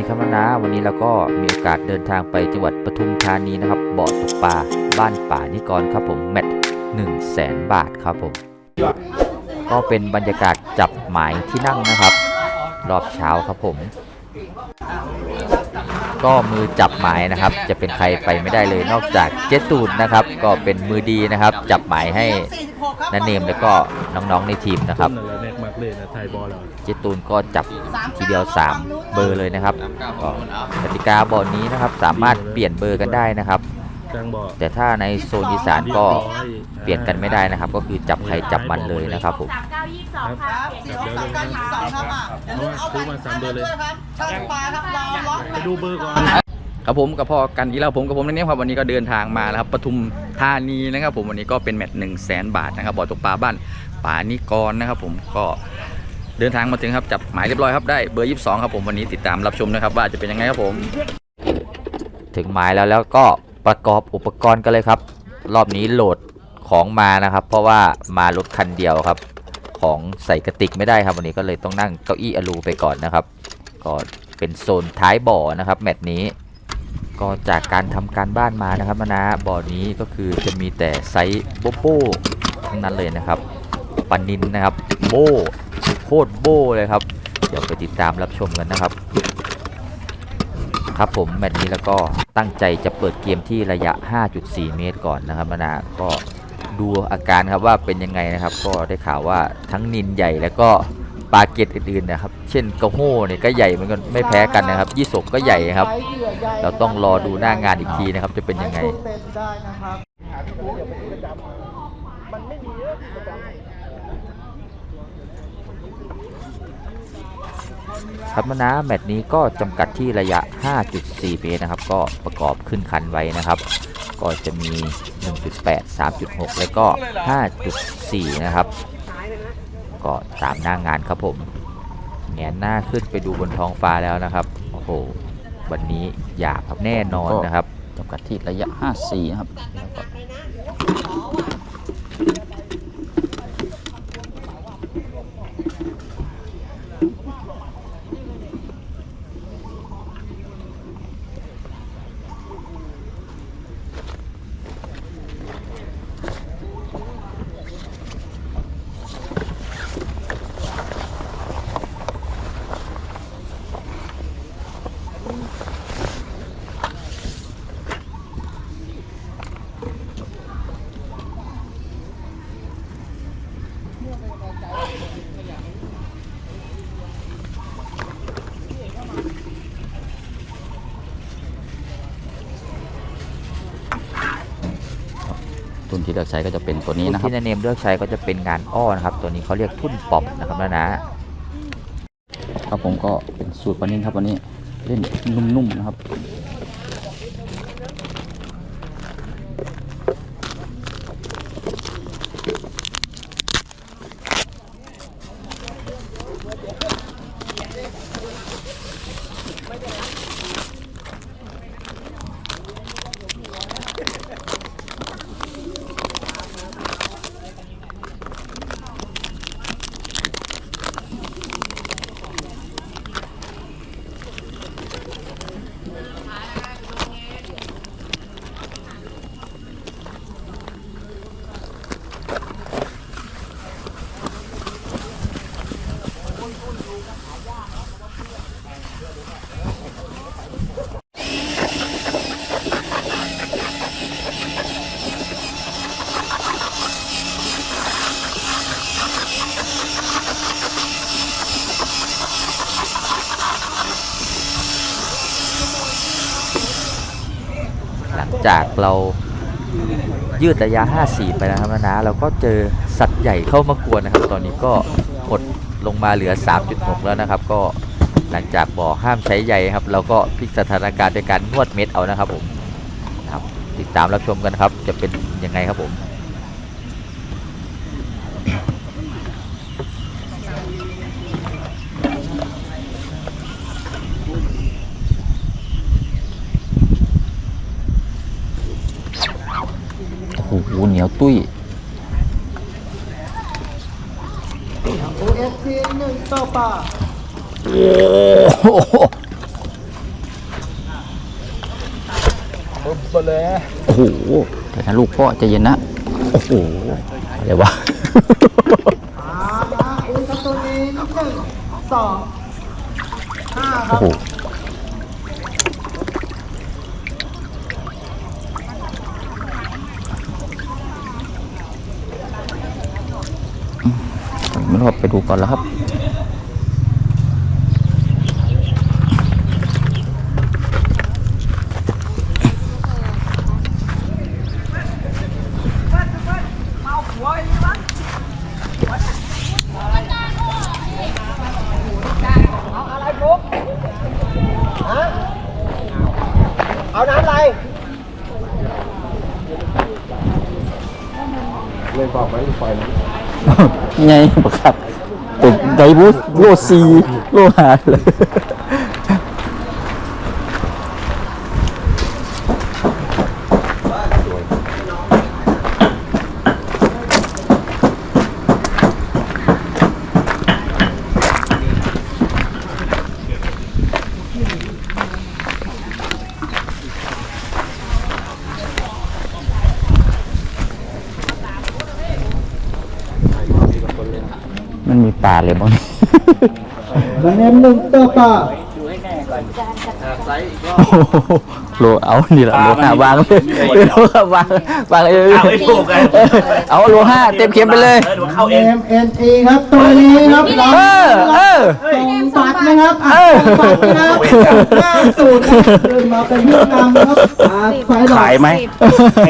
วันนี้เราก็มีโอกาสเดินทางไปจังหวัดปทุมธานีนะครับบ่อตกปลาบ้านป่านิกรครับผมแมตช์1 0 0 0 0แสนบาทครับผม ก็เป็นบรรยากาศจับหมายที่นั่งนะครับ รอบเช้าครับผม ก็มือจับหมายนะครับ จะเป็นใครไปไม่ได้เลยนอกจากเจตูนนะครับ ก็เป็นมือดีนะครับ จับหมายให้นันเนมแล้วก็น้องๆในทีมนะครับแม็กมักเลยนะไทยบอลเราเจตูนก็จับทีเดียว 3 เบอร์เลยนะครับก็กติกาบอลนี้นะครับ สามารถเปลี่ยนเบอร์กันได้นะครับ กลางบอลแต่ถ้าในโซนอีสานก็เปลี่ยนกันไม่ได้นะครับ ก็คือจับใครจับมันเลยนะครับผม สามเก้ายี่สิบสองค่ะสี่หกสามเก้ายี่สิบสองครับอะอย่าลืมเอาบัตรมาด้วยครับช่างปลาครับรอล็อกไปดูเบอร์ก่อน ครับผมกับพ่อกันอีกแล้วผมกับผมในนี้ครับวันนี้ก็เดินทางมาแล้วครับปทุมธานีนะครับผมวันนี้ก็เป็นแมตช์หนึ่งแสนบาทนะครับบ่อตกปลาบ้านป่านิกรนะครับผมก็เดินทางมาถึงครับจับหมายเรียบร้อยครับได้เบอร์ 22 ครับผมวันนี้ติดตามรับชมนะครับว่าจะเป็นยังไงครับผม ถึงหมายแล้วแล้วก็ ประกอบอุปกรณ์กันเลยครับ รอบนี้โหลดของมานะครับ เพราะว่ามารถคันเดียวครับ ของใส่กระติกไม่ได้ครับวันนี้ก็เลยต้องนั่งเก้าอี้อลูไปก่อนนะครับ ก็เป็นโซนท้ายบ่อนะครับ แมตช์นี้ก็จากการทำการบ้านมานะครับนะบ่อนี้ก็คือจะมีแต่ไซส์โบโบทั้งนั้นเลยนะครับปันนินนะครับโบโคตรโบเลยครับเดี๋ยวไปติดตามรับชมกันนะครับ ครับผมแมตช์นี้แล้วก็ตั้งใจจะเปิดเกมที่ระยะ 5.4 เมตรก่อนนะครับนะก็ดูอาการครับว่าเป็นยังไงนะครับ ก็ได้ข่าวว่าทั้งนินใหญ่แล้วก็ปลาเกตอื่นๆนะครับ เช่นกระโห้เนี่ยก็ใหญ่เหมือนกันไม่แพ้กันนะครับ ยี่สกก็ใหญ่ครับ เราต้องรอดูหน้างานอีกทีนะครับ จะเป็นยังไง เต็มได้นะครับมานะแมตช์นี้ก็จำกัดที่ระยะ 5.4 เมตรนะครับ ก็ประกอบขึ้นคันไว้นะครับ ก็จะมี 1.8 3.6 แล้วก็ 5.4 นะครับ ก็ตามหน้างานครับผมแงนหน้าขึ้นไปดูบนท้องฟ้าแล้วนะครับ โอ้โห วันนี้หยาบครับแน่นอนนะครับจำกัดที่ระยะ 54 นะครับ นที่เลือกใช้ก็จะเป็นตัวนี้นะครับที่นาเนมเลือกใช้ก็จะเป็นงานอ้อนะครับ ตัวนี้เขาเรียกทุ่นปอมนะครับนะนะครับผมก็เป็นสูตรปลานินครับวันนี้เล่นนุ่มๆนะครับ จากเรายืดระยะ 54 ไปนะครับนะนะเราก็เจอสัตว์ใหญ่เข้ามากวนนะครับ ตอนนี้ก็หดลงมาเหลือ 3.6 แล้วนะครับ ก็หลังจากบอกห้ามใช้ใหญ่ครับ เราก็พลิกสถานการณ์ด้วยการนวดเม็ดเอานะครับผมครับติดตามรับชมกันครับจะเป็นยังไงครับผม โอ้โหเหนียว ตุ้ยโอเอสทีหนึ่งต่อป่าโอ้โหปุ๊บหมดเลยโอ้โหเดี๋ยวนะลูกพ่อใจเย็นนะ โอ้โห อะไรวะอ่านะอุ้ยครับตัวนี้หนึ่งสองห้าคโอ้รับ โห ไม่ รู้ว่าไปดูก่อนแล้วครับเอาน้ำอะไรเลยบอกไหมลูกไฟนะ ไงบอกครับตกไดบูสโลซีโลหาเลย เลยบ้างมาเนมหนึ่งตัวป่าโอ้โหโลเอานี่แหละโลห้าวางเลยโลห้าวางวางเลยเอาโลห้าเต็มเข็มไปเลยเอ็มเอ็นอีครับตัวนี้ครับเราเออเออส่งบัตรนะครับเออะอส่งบัตรนะครับห้าสูตรเดินมาเป็นผู้นำครับขายไหม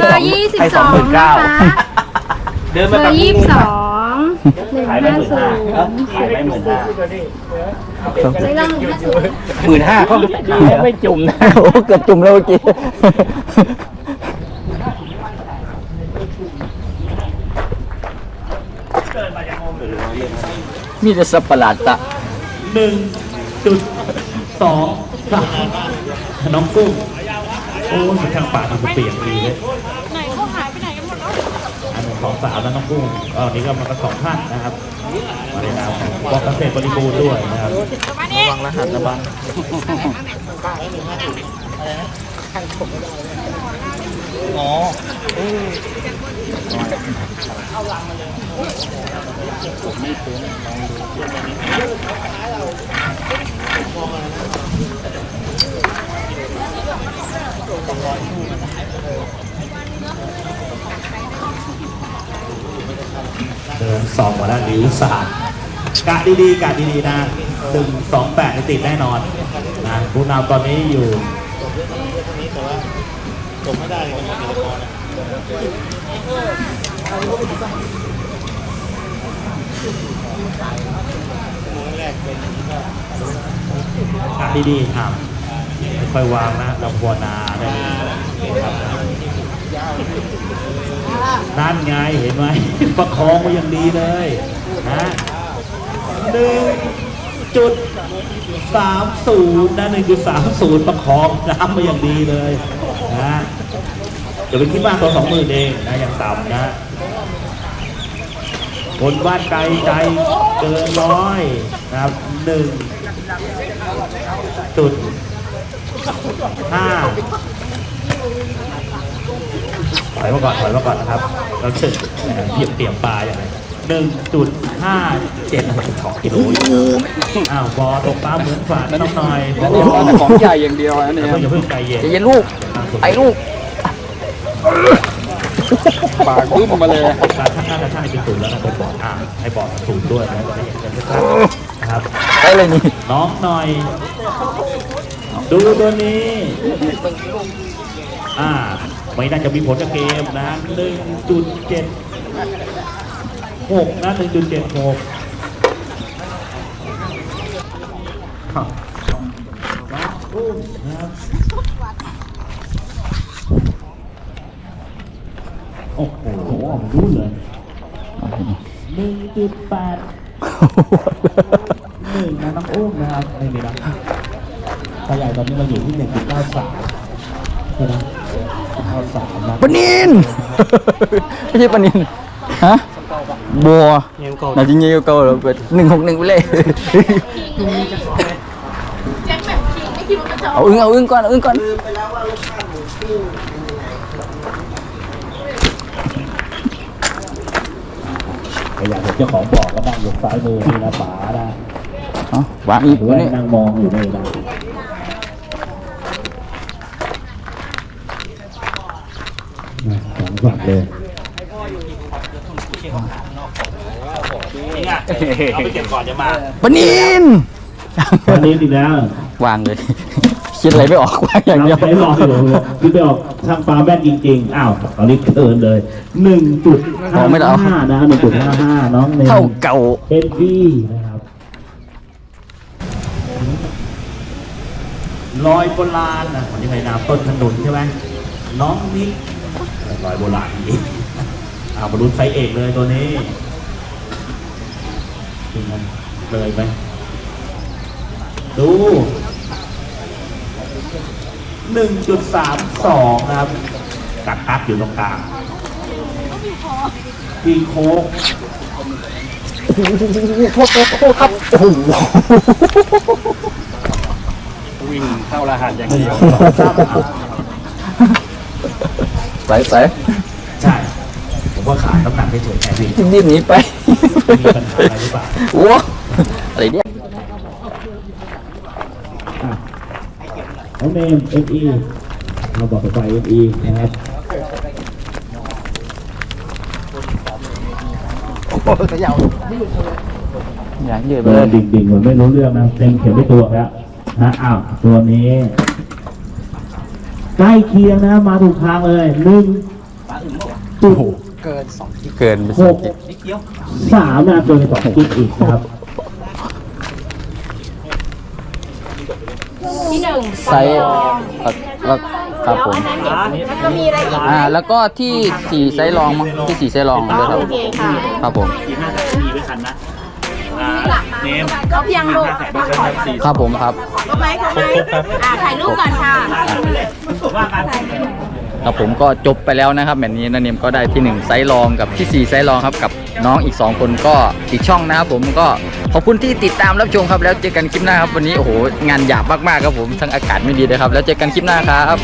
เบอร์ยี่สิบสองนะคะเบอร์ยี่สิบสอง หนึ่งห้าศูนย์ขายไม่หมื่นห้าได้ร่างหนึ่งห้าศูนย์หมื่นห้าเขาไม่จุ่มนะโอ้เกือบจุ่มแล้วเมื่อกี้มีแต่สับประหลาดตะหนึ่งจุดสองสามน้องกุ้งโอ้ยทางปากมันเปลี่ยนดีเลย สองสามแล้วน้องกุ้งก็วันนี้ก็มากันสองท่านนะครับมาในนามของบอกเกษตรบริบูรณ์ด้วยนะครับเดิน สองมาแล้วนิ้วสามกะดีๆกะดีๆนะตึงสองแปดติดแน่นอนนะผู้นำตอนนี้อยู่กะดีๆครับค่อยวางนะลำพวนาได้ครับ นั่นไงเห็นไหม ประคองมาอย่างดีเลยนะหนึ่งจุดสามศูนย์นะหนึ่งจุดสามศูนย์ประคองน้ำมาอย่างดีเลยนะเดี๋ยวไปคิดมากตัวสองหมื่นเองนะย่างต่ำนะคนบ้านไกลใจเกินร้อยนะครับหนึ่งจุดห้า ถอยมาก่อนถอยมาก่อนนะครับเราเชิญเหยียบเตรียมปลาอย่างไรหนึ่งจุดห้าเจ็ดสองกิโลอ้าวบอตกปลาเหมือนฝาดน้องหน่อยบอของใหญ่อย่างเดียวนะเนี่ยอย่าเพิ่งใจเย็นใจเย็นลูกไอ้ลูกปากบึ้มมาเลยการท่าน่าจะใช่เป็นศูนย์แล้วนะเป็นบอดอ่าให้บอดศูนย์ด้วยนะจะได้เห็นกันชัดๆนะครับไอ้เลยนี่น้องหน่อย ดูตัวนี้อ่า ไม่น่าจะมีผลกับเกมนะหนึ่งจุดเจ็ดหกนะหนึ่งจุดเจ็ดหกน้องอุ้มนะครับโอ้โหรู้เลยหนึ่งจุดแปดหนึ่งนะน้องอุ้มนะครับไม่มีนะขยายตอนนี้เราอยู่ที่หนึ่งจุดเก้าสามใช่ไหม ปนิน ไม่ใช่ปนินฮะบัวน่าจะเงี้ยเก่าแล้วเป็นหนึ่งหกหนึ่งไปเลยเอาอึ้งเอาอึ้งก่อนเอาอึ้งก่อนก็อยากเห็นเจ้าของบอกก็นั่งอยู่ซ้ายมือนี่นะป๋านะเอ้าวางอีกหรือตัวว่านี้นั่งมองอยู่นี่นะ สองฝั่งเลยเอาไปเก็บก่อนจะมาปะนินตอนนี้ดีแล้ววางเลย คิดอะไรไม่ออกวางอย่างเดียวไปลองอยู่คิดไปออกช่างปลาแม่นจริง ๆ อ้าว ตอนนี้เกินเลยหนึ่งจุดห้าห้านะหนึ่งจุดห้าห้าน้องเนมเท่าเก่าเอ็นดี้นะครับลอยโบราณนะคนที่ใครนามต้นขนุนใช่ไหมน้องนิก ลอยโบราณอีกอ้าวมาลุ้นไฟเอกเลยตัวนี้จริงไหมเลยไหมดูหนึ่งจุดสามสองนะครับกักกักอยู่ตรงกลางปีโค้กวิ่งเข้ารหัสอย่างเดียว ใส่ใส่ใช่ผมว่าขาดน้ำหนักเฉยๆแค่นี้รีบหนีไปมีปัญหาอะไรหรือเปล่าโอ้อะไรเนี่ยอะน้องเนมเอ็อีเราบอกไปเอ็อีนะครับอย่างเยอะเบไปอเลยร์ดิ่งๆเหมือนไม่รู้เรื่องนะเต็มเข็มไม่ตัวแล้วนะอ้าวตัวนี้ ใกล้เคียงนะมาถูกทางเลยหนึ่งจุดเกินไปหสองกกิโลสามนะเกินสองกิกอีกนะครับ ที่หนึ่งไซส์เอ่อแล้วครับผมแล้วก็มีอะไรอีกอ่า แล้วก็ที่สี่ไซส์รองมั้งที่สี่ไซส์รองด้วยครับ โอเคค่ะครับผมครบยั งลูกครับผมครับครบไหมครบไหมอ่าถ่ายรูปก่อนค่ะครับผมก็จบไปแล้วนะครับแบบนี้นันเนมก็ได้ที่ 1 ไซส์รองกับที่ 4 ไซส์รองครับกับน้องอีก 2 คนก็อีกช่องนะครับผมก็ขอบคุณที่ติดตามรับชมครับแล้วเจอกันคลิปหน้าครับวันนี้โอ้โหงานหยาบมากๆครับผมทั้งอากาศไม่ดีเลยครับแล้วเจอกันคลิปหน้าครับ